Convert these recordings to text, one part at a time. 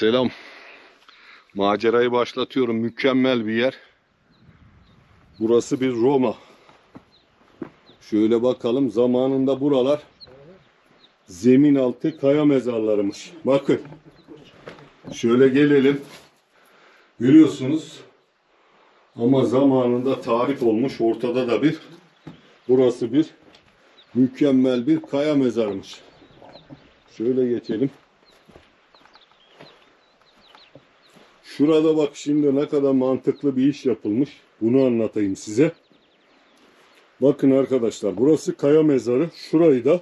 Selam. Macerayı başlatıyorum. Mükemmel bir yer. Burası bir Roma. Şöyle bakalım zamanında buralar zemin altı kaya mezarlarımış. Bakın. Şöyle gelelim. Görüyorsunuz. Ama zamanında tarif olmuş. Ortada da bir burası bir mükemmel bir kaya mezarmış. Şöyle geçelim. Şurada bak şimdi ne kadar mantıklı bir iş yapılmış. Bunu anlatayım size. Bakın arkadaşlar burası kaya mezarı. Şurayı da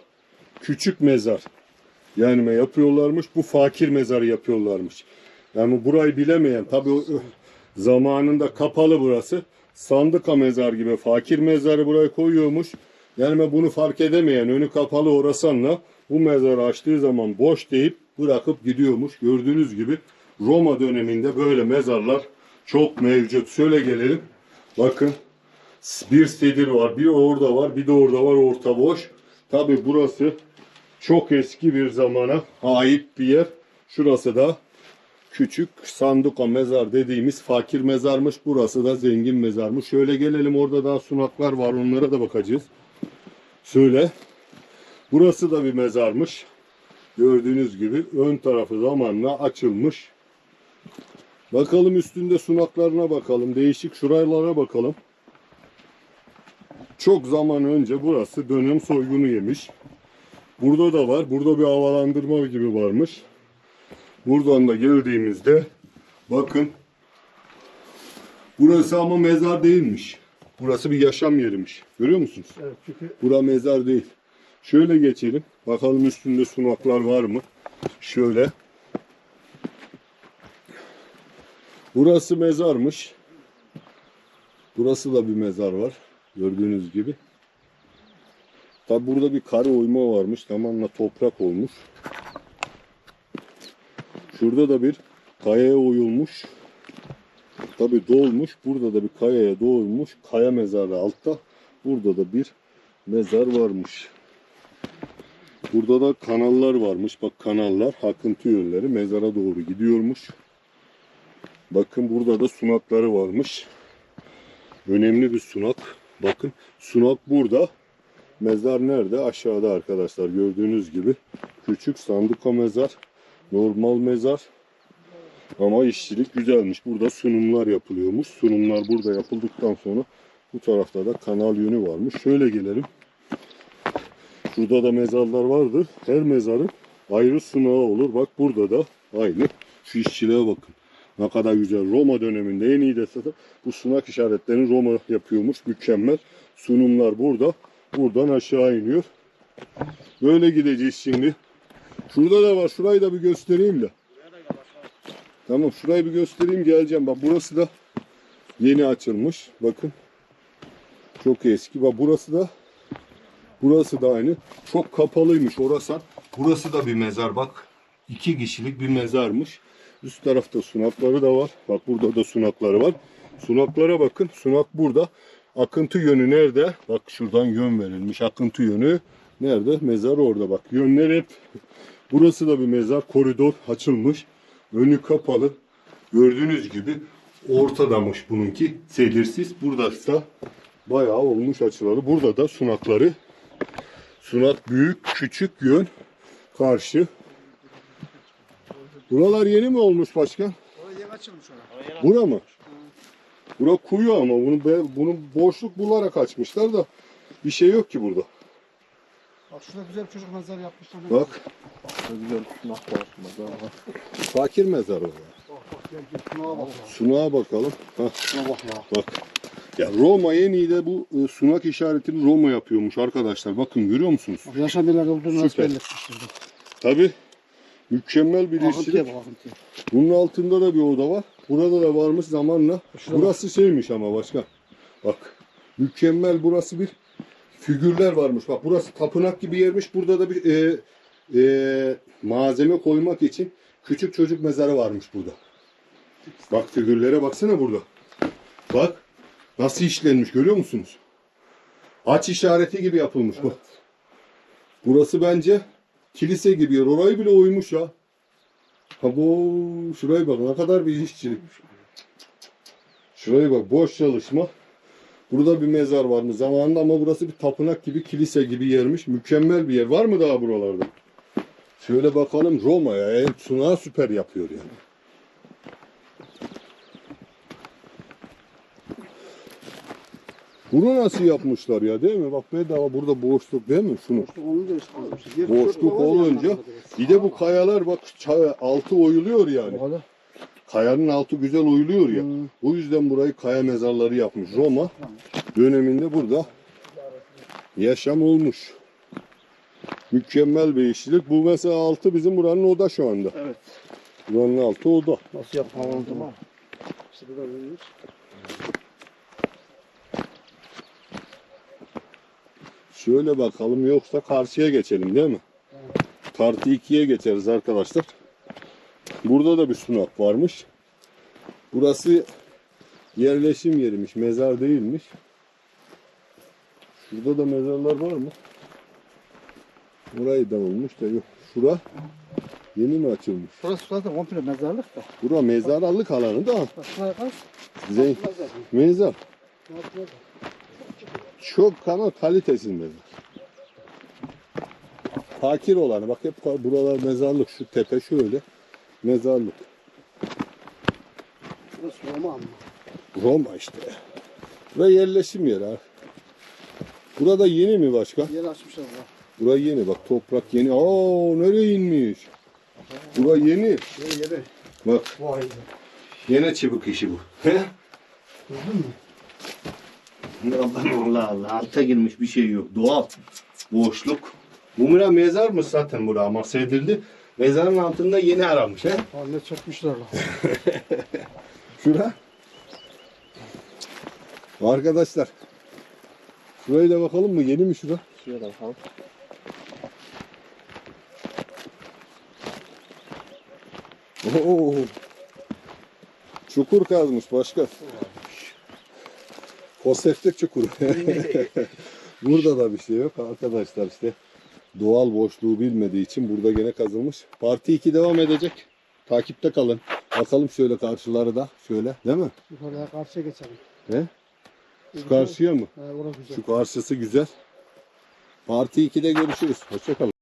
küçük mezar. Yani yapıyorlarmış. Bu fakir mezarı yapıyorlarmış. Yani burayı bilemeyen tabi zamanında kapalı burası. Sandıka mezar gibi fakir mezarı buraya koyuyormuş. Yani bunu fark edemeyen önü kapalı orasanla bu mezarı açtığı zaman boş deyip bırakıp gidiyormuş. Gördüğünüz gibi Roma döneminde böyle mezarlar çok mevcut. Şöyle gelelim. Bakın bir sedir var, bir orada var, bir de orada var orta boş. Tabi burası çok eski bir zamana ait bir yer. Şurası da küçük sanduka mezar dediğimiz fakir mezarmış. Burası da zengin mezarmış. Şöyle gelelim orada daha sunaklar var onlara da bakacağız. Şöyle. Burası da bir mezarmış. Gördüğünüz gibi ön tarafı zamanla açılmış. Bakalım üstünde sunaklarına bakalım. Değişik şuralara bakalım. Çok zaman önce burası dönem soygunu yemiş. Burada da var. Burada bir havalandırma gibi varmış. Buradan da geldiğimizde bakın burası ama mezar değilmiş. Burası bir yaşam yerimiş. Görüyor musunuz? Evet çünkü Bura mezar değil. Şöyle geçelim. Bakalım üstünde sunaklar var mı? Şöyle. Burası mezarmış. Burası da bir mezar var. Gördüğünüz gibi. Tabi burada bir kare oyma varmış. Tamamen toprak olmuş. Şurada da bir kayaya oyulmuş. Tabi dolmuş. Burada da bir kayaya doğulmuş. Kaya mezarı altta. Burada da bir mezar varmış. Burada da kanallar varmış. Bak kanallar, akıntı yolları mezara doğru gidiyormuş. Bakın burada da sunakları varmış. Önemli bir sunak. Bakın sunak burada. Mezar nerede? Aşağıda arkadaşlar. Gördüğünüz gibi küçük sanduka mezar. Normal mezar. Ama işçilik güzelmiş. Burada sunumlar yapılıyormuş. Sunumlar burada yapıldıktan sonra bu tarafta da kanal yönü varmış. Şöyle gelelim. Şurada da mezarlar vardır. Her mezarın ayrı sunağı olur. Bak burada da aynı. Şu işçiliğe bakın. Ne kadar güzel. Roma döneminde en iyi dese de bu sunak işaretlerini Roma yapıyormuş. Mükemmel. Sunumlar burada. Buradan aşağı iniyor. Böyle gideceğiz şimdi. Şurada da var. Şurayı da bir göstereyim de. Tamam şurayı bir göstereyim geleceğim. Bak burası da yeni açılmış. Bakın. Çok eski. Bak burası da burası da aynı. Çok kapalıymış orası. Burası da bir mezar bak. İki kişilik bir mezarmış. Üst tarafta sunakları da var. Bak burada da sunakları var. Sunaklara bakın. Sunak burada. Akıntı yönü nerede? Bak şuradan yön verilmiş. Akıntı yönü nerede? Mezar orada bak. Yönler hep Burası da bir mezar. Koridor açılmış. Önü kapalı. Gördüğünüz gibi ortadamış bununki. Selirsiz. Burası da bayağı olmuş açıları. Burada da sunakları. Sunak büyük, küçük yön karşı. Buralar yeni mi olmuş başkan? oraya yeni açılmış oraya. Bura mı? Bura kuyu ama bunu bunu boşluk bularak açmışlar da bir şey yok ki burada. Bak şurada güzel bir çocuk mezarı yapmışlar. Bak Ne güzel sunak var. Mezar var. fakir mezarı var. Bak bak gel gel şuna bak ya. Sunağa bakalım. Hah. Şuna bak ya. Bak. Ya Roma en iyi de bu e, sunak işaretini Roma yapıyormuş arkadaşlar. Bakın görüyor musunuz? Bak yaşam yerleri olduğunu nasıl Süper. belli etmiştir. Tabi mükemmel bir işçilik. bak. Bunun altında da bir oda var. Burada da varmış zamanla. Şuna Burası şeymiş ama başka. Bak. Mükemmel burası bir figürler varmış. Bak burası tapınak gibi yermiş. Burada da bir e, e, malzeme koymak için küçük çocuk mezarı varmış burada. Bak figürlere baksana burada. Bak. Nasıl işlenmiş görüyor musunuz? Aç işareti gibi yapılmış bu. Burası bence kilise gibi yer. Orayı bile oymuş ya. Ha bu şuraya bak ne kadar bir işçilik. Şuraya bak boş çalışma. Burada bir mezar var mı zamanında ama burası bir tapınak gibi kilise gibi yermiş. Mükemmel bir yer. Var mı daha buralarda? Şöyle bakalım Roma'ya. En sunağı süper yapıyor yani. Bunu nasıl yapmışlar ya değil mi? Bak bedava burada boşluk değil mi? Şunu. Onu da Boşluk olunca bir de bu kayalar bak altı oyuluyor yani. Kayanın altı güzel oyuluyor ya. Hmm. Bu yüzden burayı kaya mezarları yapmış. Roma döneminde burada yaşam olmuş. Mükemmel bir işçilik. Bu mesela altı bizim buranın oda şu anda. Evet. Buranın altı oda. Nasıl yapalım tamam. İşte da böyleyiz. Şöyle bakalım yoksa karşıya geçelim değil mi? Kartı ikiye geçeriz arkadaşlar. Burada da bir sunak varmış. Burası yerleşim yeriymiş. Mezar değilmiş. Şurada da mezarlar var mı? Burayı da olmuş da yok. Şura yeni mi açılmış? Burası zaten komple mezarlık da. Bura mezarlık alanı da Bak şuraya kaç. Zey Mezar. mezar. Çok ama kalitesiz mezar. Fakir olanı bak hep buralar mezarlık şu tepe şöyle mezarlık. Burası Roma ama. Roma işte. Buraya yerleşim yeri ha. Burada yeni mi başka? Yer açmışlar burada. Bura yeni bak toprak yeni. Aa nereye inmiş? Bura yeni. Yeri yeri. Bak Vay yine çubuk işi bu. He? Gördün mü? Allah Allah Allah alta girmiş bir şey yok. Doğal. Boşluk. Bu mira mezar mı zaten bura ama sedildi. Mezarın altında yeni aramış he. Haline çökmüşler lan. Şura. Arkadaşlar. Şurayı da bakalım mı? Yeni mi şura? Şuraya da bakalım. Oo. Çukur kazmış başka. Foseptik çukur. burada da bir şey yok arkadaşlar işte. Doğal boşluğu bilmediği için burada gene kazılmış. Parti 2 devam edecek. Takipte kalın. Bakalım şöyle karşıları da. Şöyle değil mi? Yukarıya karşıya geçelim. He? Şu karşıya mı? He orası güzel. Şu karşısı güzel. Parti 2'de görüşürüz. Hoşçakalın.